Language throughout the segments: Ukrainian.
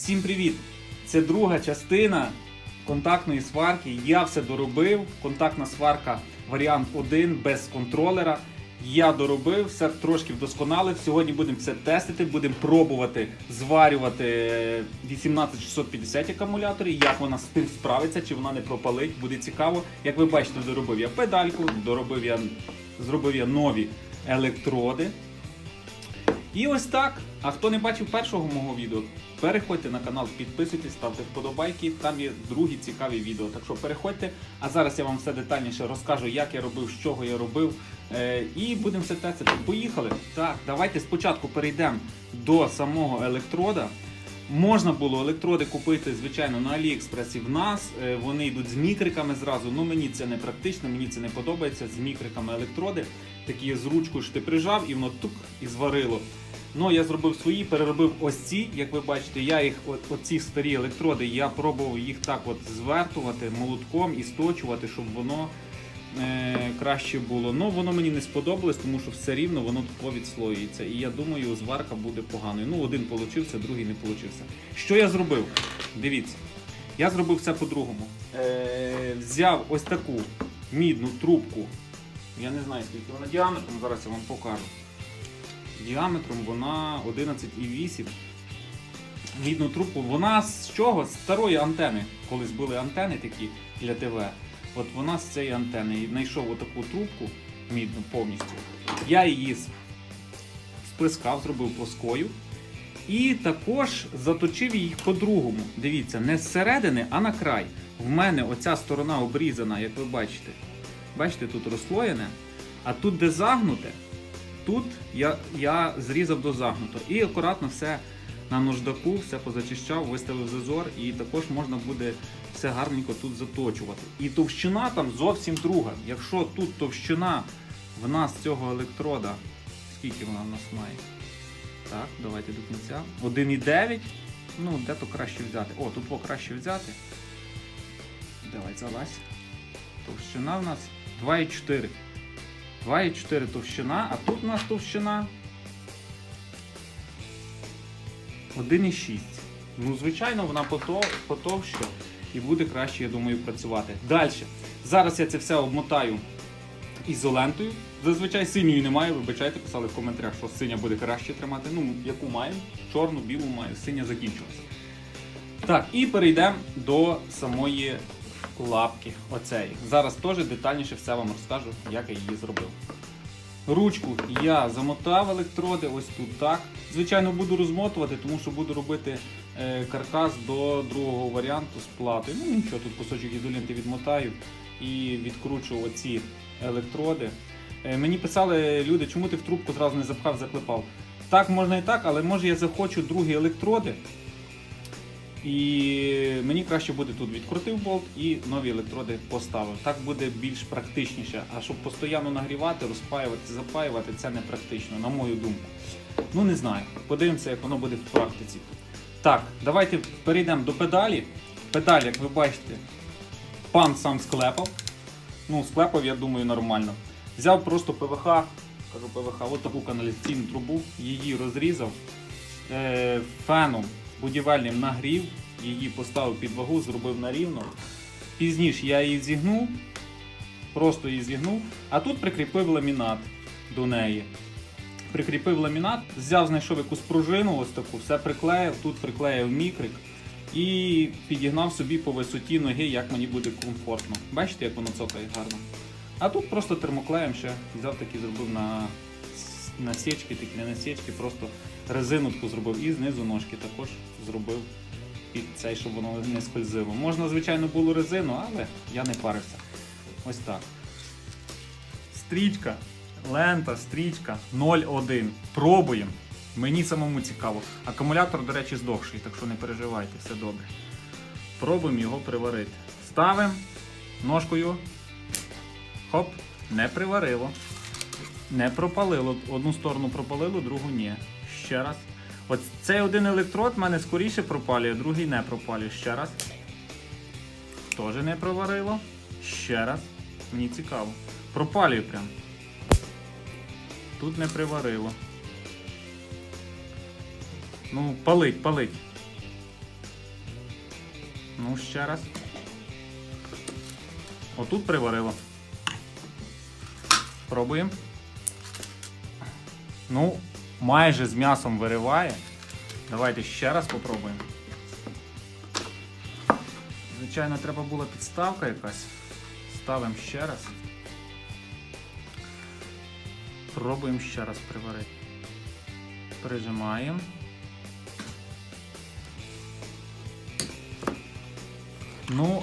Всім привіт! Це друга частина контактної сварки. Я все доробив. Контактна сварка варіант 1 без контролера. Я доробив, все трошки вдосконалив. Сьогодні будемо це тестити, будемо пробувати зварювати 18650 акумуляторів, як вона з тим справиться, чи вона не пропалить. Буде цікаво. Як ви бачите, доробив я педальку, доробив я, зробив я нові електроди. І ось так. А хто не бачив першого мого відео, переходьте на канал, підписуйтесь, ставте вподобайки. Там є другі цікаві відео. Так що переходьте. А зараз я вам все детальніше розкажу, як я робив, з чого я робив. Е, і будемо все тестити. Поїхали. Так, давайте спочатку перейдемо до самого електрода. Можна було електроди купити, звичайно, на Аліекспресі в нас. Е, Вони йдуть з мікриками зразу. Ну мені це не практично, мені це не подобається. З мікриками електроди. Такі з ручкою що ти прижав і воно тук і зварило. Ну, я зробив свої, переробив ось ці, як ви бачите, я їх, оці старі електроди, я пробував їх так от звертувати молотком і сточувати, щоб воно е, краще було. Ну, воно мені не сподобалось, тому що все рівно воно тут відслоюється. І я думаю, зварка буде поганою. Ну, один получився, другий не получився. Що я зробив? Дивіться, я зробив все по-другому. Е, взяв ось таку мідну трубку. Я не знаю, скільки вона діаметром, зараз я вам покажу. Діаметром вона 11,8. Мідну трубку. Вона з чого? З старої антени. Колись були антени такі для ТВ. От вона з цієї антени. І знайшов отаку трубку мідну повністю. Я її с- сплескав, зробив плоскою. І також заточив її по-другому. Дивіться, не зсередини, а на край. В мене оця сторона обрізана, як ви бачите. Бачите, тут розслоєне. А тут, де загнуте, тут я, я зрізав до загнуто. І акуратно все на нождаку, все позачищав, виставив зазор, і також можна буде все гарненько тут заточувати. І товщина там зовсім друга. Якщо тут товщина в нас цього електрода, скільки вона в нас має? Так, давайте до кінця. 1,9. Ну, де то краще взяти? О, тут краще взяти. Давай залазь. Товщина в нас 2,4. 2,4 товщина, а тут у нас товщина 1,6. Ну, звичайно, вона пото- потовща і буде краще, я думаю, працювати. Далі. Зараз я це все обмотаю ізолентою. Зазвичай синьої немає, вибачайте, писали в коментарях, що синя буде краще тримати. Ну, яку маю, чорну, білу маю, синя закінчилася. Так, і перейдемо до самої лапки. Оцеї. Зараз теж детальніше все вам розкажу, як я її зробив. Ручку я замотав електроди, ось тут так. Звичайно, буду розмотувати, тому що буду робити е, каркас до другого варіанту з плати. Ну нічого, тут кусочок ізоленти відмотаю і відкручу оці електроди. Е, мені писали люди, чому ти в трубку зразу не запхав, заклепав. Так, можна і так, але може я захочу другі електроди. І мені краще буде тут відкрутив болт і нові електроди поставив. Так буде більш практичніше. А щоб постійно нагрівати, розпаювати, запаювати, це не практично, на мою думку. Ну не знаю. Подивимося, як воно буде в практиці. Так, давайте перейдемо до педалі. Педаль, як ви бачите, пан сам склепав. Ну, склепав, я думаю, нормально. Взяв просто ПВХ, кажу ПВХ, от таку каналізаційну трубу, її розрізав е, феном будівельним нагрів, її поставив під вагу, зробив на рівно. Пізніше я її зігнув, просто її зігнув, а тут прикріпив ламінат до неї. Прикріпив ламінат, взяв, знайшов якусь пружину, ось таку, все приклеїв, тут приклеїв мікрик і підігнав собі по висоті ноги, як мені буде комфортно. Бачите, як воно цокає гарно. А тут просто термоклеєм ще взяв такі, зробив на насічки, такі не насічки, просто резину таку зробив і знизу ножки також зробив під цей, щоб воно не скользило. Можна, звичайно, було резину, але я не парився. Ось так. Стрічка, лента, стрічка 0,1. Пробуємо. Мені самому цікаво. Акумулятор, до речі, здохший, так що не переживайте, все добре. Пробуємо його приварити. Ставимо ножкою. Хоп, не приварило. Не пропалило. Одну сторону пропалило, другу ні. Ще раз. От цей один електрод в мене скоріше пропалює, другий не пропалює. Ще раз. Теж не проварило. Ще раз. Мені цікаво. Пропалює прям. Тут не приварило. Ну, палить, палить. Ну, ще раз. Отут приварило. Пробуємо. Ну, майже з м'ясом вириває. Давайте ще раз попробуємо. Звичайно, треба була підставка якась. Ставимо ще раз. Пробуємо ще раз приварити. Прижимаємо. Ну,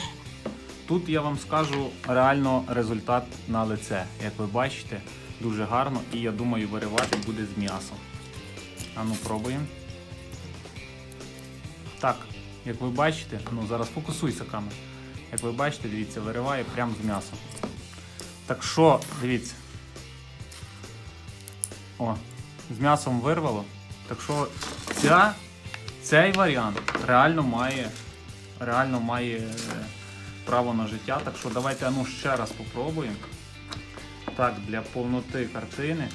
тут я вам скажу реально результат на лице. Як ви бачите, дуже гарно і я думаю, виривати буде з м'ясом. А ну пробуємо. Так, як ви бачите, ну зараз фокусуйся камера. Як ви бачите, дивіться, вириває прямо з м'ясом. Так що, дивіться. О, з м'ясом вирвало. Так що ця, цей варіант реально має, реально має е, право на життя. Так що давайте ну, ще раз попробуємо. Так, для повноти картини.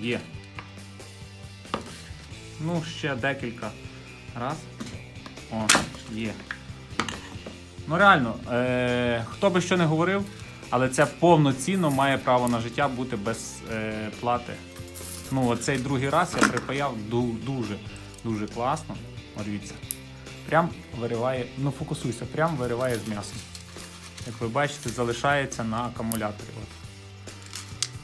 Є. Ну, ще декілька раз. О, є. Ну реально, е- хто би що не говорив, але це повноцінно має право на життя бути без е- плати. Ну, оцей другий раз я припаяв ду- дуже, дуже класно. Дивіться. Прям вириває, ну фокусуйся, прям вириває з м'ясом. Як ви бачите, залишається на акумуляторі.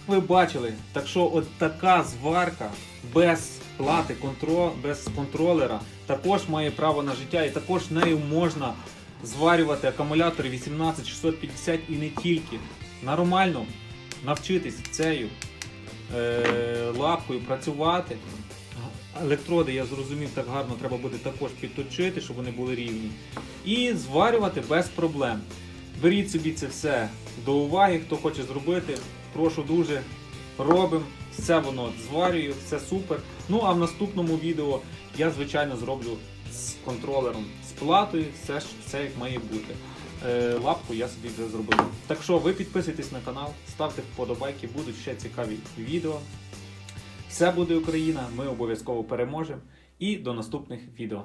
Ви бачили, так що от така зварка без плати, контро, без контролера також має право на життя і також нею можна зварювати акумулятори 18650 і не тільки. Нормально навчитись цією е, лапкою працювати. Електроди, я зрозумів, так гарно треба буде також підточити, щоб вони були рівні. І зварювати без проблем. Беріть собі це все до уваги, хто хоче зробити. Прошу дуже. Робимо. Все воно зварюю, все супер. Ну а в наступному відео я, звичайно, зроблю з контролером, з платою, все, ж- все як має бути. Е, лапку я собі вже зробив. Так що ви підписуйтесь на канал, ставте вподобайки, будуть ще цікаві відео. Все буде Україна, ми обов'язково переможемо. І до наступних відео.